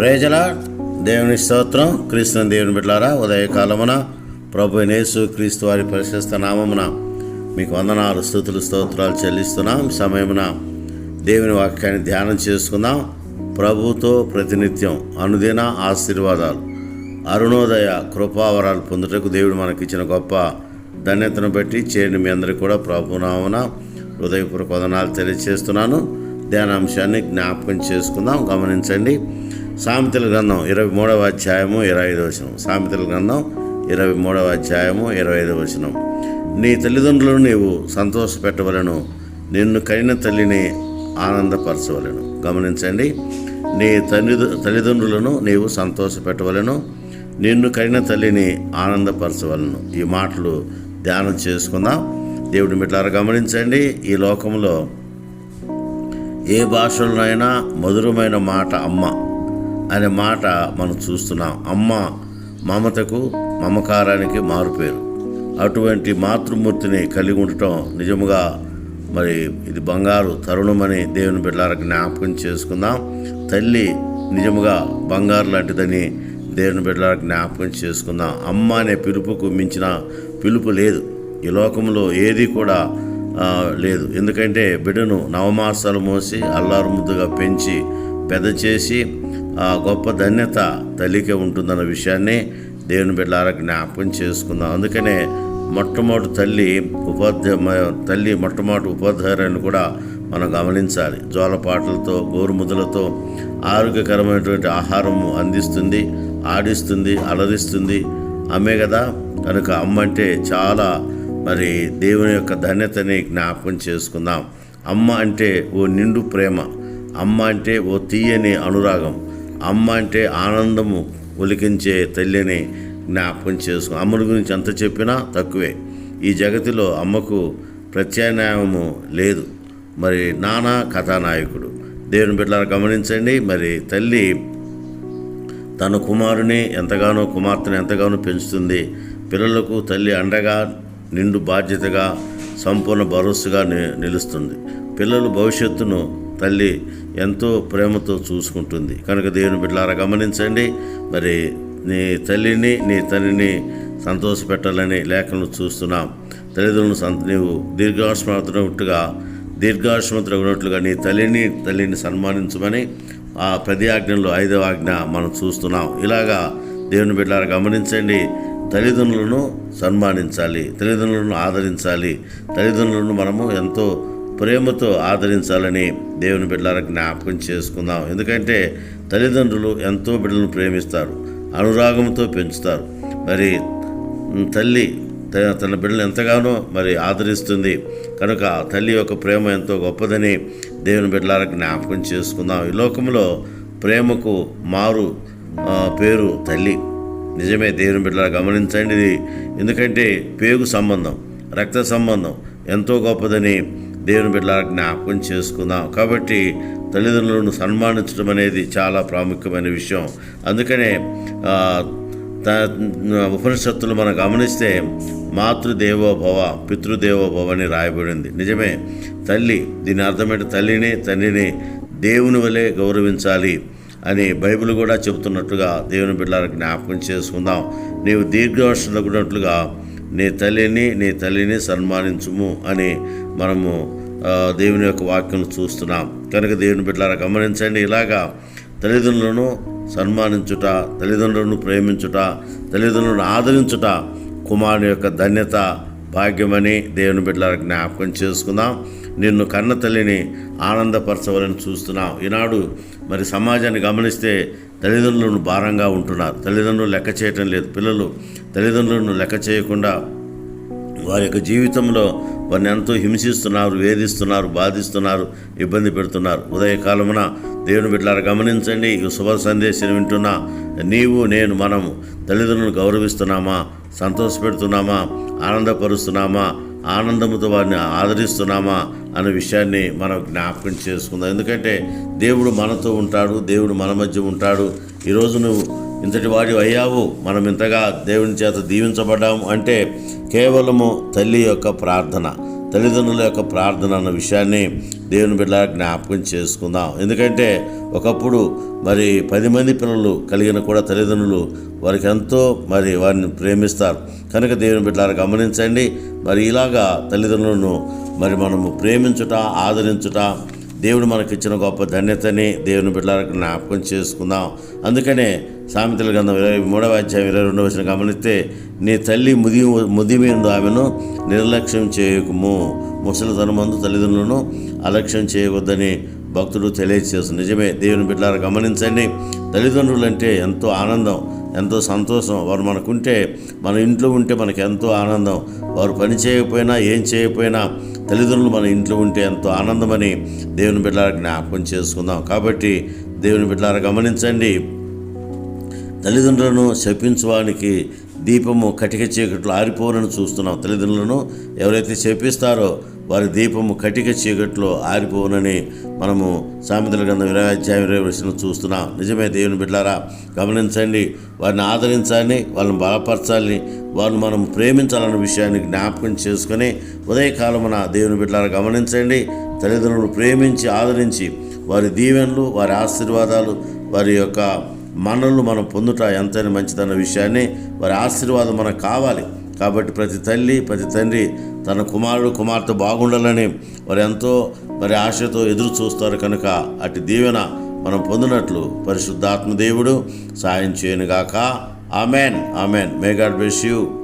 ప్రజల దేవుని స్తోత్రం. క్రీస్తుని దేవుని బిడ్డారా ఉదయకాలమున ప్రభు నేసు క్రీస్తు వారి ప్రశస్త నామమున మీకు వందనాలు స్థుతులు స్తోత్రాలు చెల్లిస్తున్నాం. సమయమున దేవుని వాక్యాన్ని ధ్యానం చేసుకుందాం. ప్రభుతో ప్రతినిత్యం అనుదిన ఆశీర్వాదాలు అరుణోదయ కృపావరాలు పొందుటకు దేవుడు మనకిచ్చిన గొప్ప ధన్యతను బట్టి చేరిన మీ అందరికీ కూడా ప్రభునామన హృదయపూర్వక వదనాలు తెలియజేస్తున్నాను ధ్యానాంశాన్ని జ్ఞాపకం చేసుకుందాం. గమనించండి. సామెతల గ్రంథం ఇరవై మూడవ అధ్యాయము ఇరవై ఐదవ వచనం. సామెతల గ్రంథం ఇరవై మూడవ అధ్యాయము ఇరవై ఐదవ వచనం. నీ తల్లిదండ్రులను నీవు సంతోషపెట్టవలను నిన్ను కనిన తల్లిని ఆనందపరచవలను. గమనించండి నీ తల్లి తల్లిదండ్రులను నీవు సంతోషపెట్టవలను నిన్ను కరిన తల్లిని ఆనందపరచవలను. ఈ మాటలు ధ్యానం చేసుకుందాం. దేవుడి మిట్లారా గమనించండి ఈ లోకంలో ఏ భాషలోనైనా మధురమైన మాట అమ్మ. అనే మాట మనం చూస్తున్నాం. అమ్మ మమతకు మమకారానికి మారుపేరు అటువంటి మాతృమూర్తిని కలిగి ఉండటం నిజముగా మరి ఇది బంగారు తరుణమని దేవుని బిడ్డలారా జ్ఞాపకం చేసుకుందాం. తల్లి నిజముగా బంగారు లాంటిదని దేవుని బిడ్డలారా జ్ఞాపకం చేసుకుందాం. అమ్మ అనే పిలుపుకు మించిన పిలుపు లేదు. ఈ లోకంలో ఏది కూడా లేదు. ఎందుకంటే బిడ్డను నవమాసాలు మోసి అల్లారు ముద్దుగా పెంచి పెద్ద చేసి ఆ గొప్ప ధన్యత తల్లికే ఉంటుందన్న విషయాన్ని దేవుని బిడ్డలారా జ్ఞాపకం చేసుకుందాం. అందుకనే మొట్టమొదటి తల్లి ఉపాధ్యాయ తల్లి మొట్టమొదటి ఉపాధ్యాయులను కూడా మనం గమనించాలి. జోలపాటలతో గోరుముదలతో ఆరోగ్యకరమైనటువంటి ఆహారము అందిస్తుంది ఆడిస్తుంది అలరిస్తుంది. అమ్మే కదా? కనుక అమ్మ అంటే చాలా మరి దేవుని యొక్క ధన్యతని జ్ఞాపకం చేసుకుందాం. అమ్మ అంటే ఓ నిండు ప్రేమ. అమ్మ అంటే ఓ తీయని అనురాగం. అమ్మ అంటే ఆనందము ఒలికించే తల్లిని జ్ఞాపకం చేసుకు. అమ్మని గురించి ఎంత చెప్పినా తక్కువే. ఈ జగతిలో అమ్మకు ప్రత్యామ్నాయము లేదు. మరి నానా కథానాయకుడు. దేవుని బిడ్డలను గమనించండి. మరి తల్లి తన కుమారుని ఎంతగానో కుమార్తెను ఎంతగానో పెంచుతుంది. పిల్లలకు తల్లి అండగా నిండు బాధ్యతగా సంపూర్ణ భరోసాగా ని- నిలుస్తుంది. పిల్లల భవిష్యత్తును తల్లి ఎంతో ప్రేమతో చూసుకుంటుంది. కనుక దేవుని బిడ్డలారా గమనించండి మరి నీ తల్లిని నీ తల్లిని సంతోషపెట్టాలని లేఖను చూస్తున్నాం. తల్లిదండ్రులను సంత నీవు దీర్ఘాశ్మతున్నట్టుగా దీర్ఘాశ్మతున్నట్లుగా నీ తల్లిని తల్లిని సన్మానించమని ఆ ప్రతి ఆజ్ఞలో ఐదవ ఆజ్ఞ మనం చూస్తున్నాం. ఇలాగా దేవుని బిడ్డలారా గమనించండి తల్లిదండ్రులను సన్మానించాలి తల్లిదండ్రులను ఆదరించాలి తల్లిదండ్రులను మనము ఎంతో ప్రేమతో ఆదరించాలని దేవుని బిడ్డలారా జ్ఞాపకం చేసుకుందాం. ఎందుకంటే తల్లిదండ్రులు ఎంతో బిడ్డలను ప్రేమిస్తారు అనురాగంతో పెంచుతారు. మరి తల్లి తన బిడ్డలు ఎంతగానో మరి ఆదరిస్తుంది. కనుక తల్లి యొక్క ప్రేమ ఎంతో గొప్పదని దేవుని బిడ్డలారా జ్ఞాపకం చేసుకుందాం. ఈ లోకంలో ప్రేమకు మారు పేరు తల్లి. నిజమే దేవుని బిడ్డలారా గమనించండి. ఎందుకంటే పేగు సంబంధం రక్త సంబంధం ఎంతో గొప్పదని దేవుని బిడ్డలారా జ్ఞాపకం చేసుకుందాం. కాబట్టి తల్లిదండ్రులను సన్మానించడం అనేది చాలా ప్రాముఖ్యమైన విషయం. అందుకనే త- ఉపనిషత్తులు మనం గమనిస్తే మాతృదేవోభవ పితృదేవోభవ అని రాయబడింది. నిజమే తల్లి దీని అర్థమైన తల్లిని తండ్రిని దేవుని వలె గౌరవించాలి అని బైబిల్ కూడా చెబుతున్నట్లుగా దేవుని బిడ్డలకు జ్ఞాపకం చేసుకుందాం. నీవు దీర్ఘవర్షులకున్నట్లుగా నీ తల్లిని నీ తల్లిని సన్మానించుము అని మనము దేవుని యొక్క వాక్యం చూస్తున్నాం. కనుక దేవుని బిడ్డలారా గమనించండి ఇలాగా తల్లిదండ్రులను సన్మానించుట తల్లిదండ్రులను ప్రేమించుట తల్లిదండ్రులను ఆదరించుట కుమారుని యొక్క ధన్యత భాగ్యమని దేవుని బిడ్డలకు జ్ఞాపకం చేసుకుందాం. నిన్ను కన్న తల్లిని ఆనందపరచవాలని చూస్తున్నావు. ఈనాడు మరి సమాజాన్ని గమనిస్తే తల్లిదండ్రులను భారంగా ఉంటున్నారు. తల్లిదండ్రులు లెక్క చేయటం లేదు. పిల్లలు తల్లిదండ్రులను లెక్క చేయకుండా వారి యొక్క జీవితంలో వారిని ఎంతో హింసిస్తున్నారు వేధిస్తున్నారు బాధిస్తున్నారు ఇబ్బంది పెడుతున్నారు. ఉదయకాలమున దేవుని బిడ్డలారా గమనించండి. ఈ శుభ సందేశం వింటున్నా నీవు నేను మనము తల్లిదండ్రులను గౌరవిస్తున్నామా? సంతోషపెడుతున్నామా? ఆనందపరుస్తున్నామా? ఆనందముతో వారిని ఆదరిస్తున్నామా? అనే విషయాన్ని మనం జ్ఞాపకం చేసుకుందాం. ఎందుకంటే దేవుడు మనతో ఉంటాడు దేవుడు మన మధ్య ఉంటాడు. ఈరోజు నువ్వు ఇంతటి వాడి అయ్యావు మనం ఇంతగా దేవుని చేత దీవించబడ్డాము అంటే కేవలము తల్లి యొక్క ప్రార్థన తల్లిదండ్రుల యొక్క ప్రార్థన అన్న విషయాన్ని దేవుని బిడ్డ జ్ఞాపకం చేసుకుందాం. ఎందుకంటే ఒకప్పుడు మరి పది మంది పిల్లలు కలిగిన కూడా తల్లిదండ్రులు వారికి ఎంతో మరి వారిని ప్రేమిస్తారు. కనుక దేవుని బిడ్డలారా గమనించండి మరి ఇలాగా తల్లిదండ్రులను మరి మనము ప్రేమించుట ఆదరించుట దేవుడు మనకిచ్చిన గొప్ప ధన్యతని దేవుని బిడ్డలకు జ్ఞాపకం చేసుకుందాం. అందుకనే సామెతల గ్రంథం ఇరవై మూడవ అధ్యాయం ఇరవై రెండవ వచ్చిన గమనిస్తే నీ తల్లి ముది ముదిమేందు ఆమెను నిర్లక్ష్యం చేయకుము. ముసలితనమందు తల్లిదండ్రులను అలక్ష్యం చేయవద్దని భక్తుడు తెలియజేస్తుంది నిజమే దేవుని బిడ్డలారా గమనించండి తల్లిదండ్రులు అంటే ఎంతో ఆనందం ఎంతో సంతోషం. వారు మనకుంటే మన ఇంట్లో ఉంటే మనకు ఎంతో ఆనందం. వారు పని చేయకపోయినా ఏం చేయకపోయినా తల్లిదండ్రులు మన ఇంట్లో ఉంటే ఎంతో ఆనందమని దేవుని బిడ్డలారా జ్ఞాపకం చేసుకుందాం. కాబట్టి దేవుని బిడ్డలారా గమనించండి. తల్లిదండ్రులను శపించడానికి దీపము కటిక చీకట్లు ఆరిపోనని చూస్తున్నాం తల్లిదండ్రులను. ఎవరైతే శపిస్తారో వారి దీపము కటిక చీకట్లో ఆరిపోవునని మనము సామెతల గ్రంథం ఇరవై అధ్యాయం ఇరవై వర్షం చూస్తున్నాం. నిజమే దేవుని బిడ్డారా గమనించండి వారిని ఆదరించాలని వాళ్ళని బలపరచాలని వారిని మనం ప్రేమించాలన్న విషయాన్ని జ్ఞాపకం చేసుకొని ఉదయకాలమున దేవుని బిడ్డారా గమనించండి తల్లిదండ్రులను ప్రేమించి ఆదరించి వారి దీవెనలు వారి ఆశీర్వాదాలు వారి యొక్క మనల్ని మనం పొందుట ఎంతైనా మంచిదన్న విషయాన్ని వారి ఆశీర్వాదం మనకు కావాలి. కాబట్టి ప్రతి తల్లి ప్రతి తండ్రి తన కుమారుడు కుమార్తె బాగుండాలని వారు ఎంతో మరి ఆశతో ఎదురు చూస్తారు కనుక అటు దీవెన మనం పొందినట్లు పరిశుద్ధాత్మ దేవుడు సాయం చేయనుగాక. Amen. Amen. May God bless you